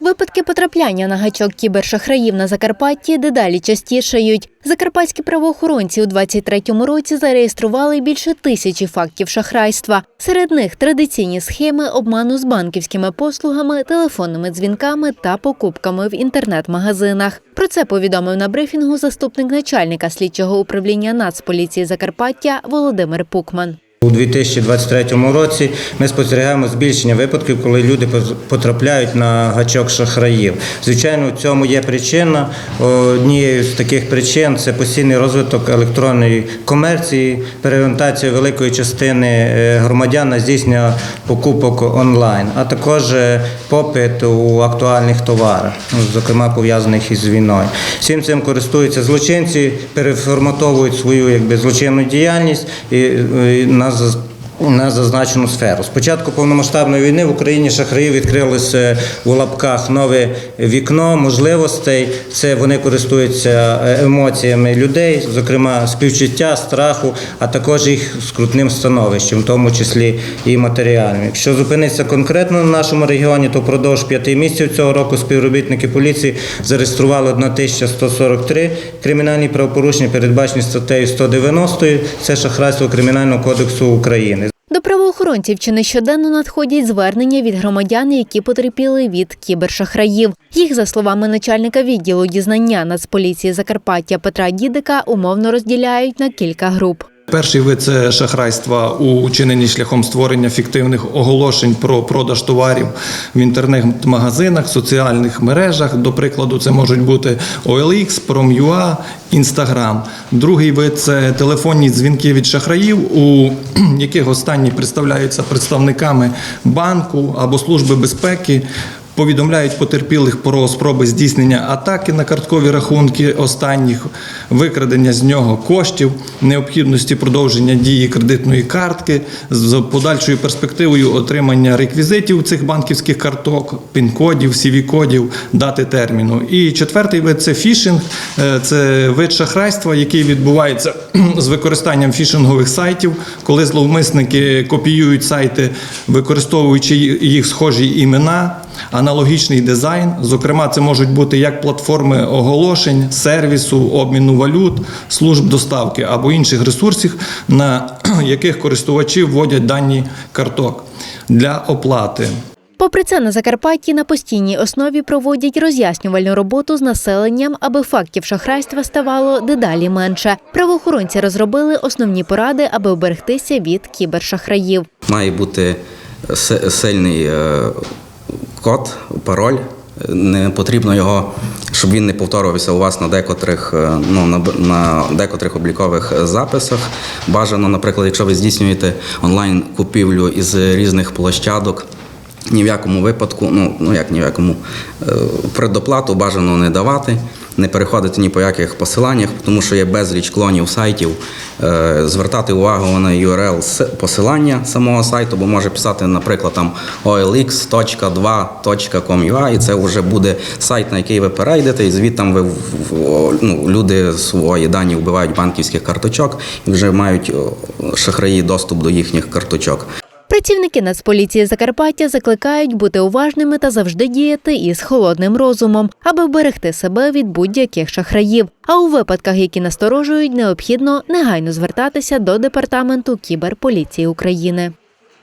Випадки потрапляння на гачок кібершахраїв на Закарпатті дедалі частішають. Закарпатські правоохоронці у 23-му році зареєстрували більше тисячі фактів шахрайства. Серед них традиційні схеми обману з банківськими послугами, телефонними дзвінками та покупками в інтернет-магазинах. Про це повідомив на брифінгу заступник начальника слідчого управління Нацполіції Закарпаття Володимир Пукман. У 2023 році ми спостерігаємо збільшення випадків, коли люди потрапляють на гачок шахраїв. Звичайно, в цьому є причина. Однією з таких причин це постійний розвиток електронної комерції, переорієнтація великої частини е, громадян на здійснення покупок онлайн, а також е, попит у актуальних товарах, ну, зокрема пов'язаних із війною. Всім цим користуються злочинці, переформатовують свою якби злочинну діяльність і на заз- на зазначену сферу. З початку повномасштабної війни в Україні шахраї відкрилося у лапках нове вікно можливостей. Це вони користуються е, емоціями людей, зокрема співчуття, страху, а також їх скрутним становищем, в тому числі і матеріальним. Якщо зупинитися конкретно на нашому регіоні, то впродовж п'яти місяців цього року співробітники поліції зареєстрували 1143 кримінальні правопорушення, передбачені статтею 190, це шахрайство Кримінального кодексу України. До правоохоронців чи нещоденно надходять звернення від громадян, які потерпіли від кібершахраїв. Їх, за словами начальника відділу дізнання Нацполіції Закарпаття Петра Дідика, умовно розділяють на кілька груп. Перший вид це шахрайства у чиненні шляхом створення фіктивних оголошень про продаж товарів в інтернет-магазинах, соціальних мережах. До прикладу, це можуть бути OLX, Prom.ua, Instagram. Другий вид це телефонні дзвінки від шахраїв, у яких останні представляються представниками банку або служби безпеки. Повідомляють потерпілих про спроби здійснення атаки на карткові рахунки останніх, викрадення з нього коштів, необхідності продовження дії кредитної картки з подальшою перспективою отримання реквізитів цих банківських карток, пін-кодів, CV-кодів, дати терміну. І четвертий вид це фішинг, Е, це вид шахрайства, який відбувається з використанням фішингових сайтів, коли зловмисники копіюють сайти, використовуючи їх схожі імена аналогічний дизайн. Зокрема, це можуть бути як платформи оголошень, сервісу, обміну валют, служб доставки або інших ресурсів, на яких користувачі вводять дані карток для оплати. Попри це, на Закарпатті на постійній основі проводять роз'яснювальну роботу з населенням, аби фактів шахрайства ставало дедалі менше. Правоохоронці розробили основні поради, аби вберегтися від кібершахраїв. Має бути сильний е, код, пароль. Не потрібно його, щоб він не повторювався у вас на декотрих, е, ну, на, на декотрих облікових записах. Бажано, наприклад, якщо ви здійснюєте онлайн купівлю із різних площадок, ні в якому випадку, ну, ну як ні в якому, е, предоплату бажано не давати, не переходити ні по яких посиланнях, тому що є безліч клонів сайтів. Е, Звертати увагу на URL посилання самого сайту, бо може писати, наприклад, там olx.2.com.ua, і це вже буде сайт, на який ви перейдете, і звідти ви ну, люди свої дані вбивають банківських карточок і вже мають шахраї доступ до їхніх карточок. Працівники Нацполіції Закарпаття закликають бути уважними та завжди діяти із холодним розумом, аби вберегти себе від будь-яких шахраїв. А у випадках, які насторожують, необхідно негайно звертатися до департаменту кіберполіції України.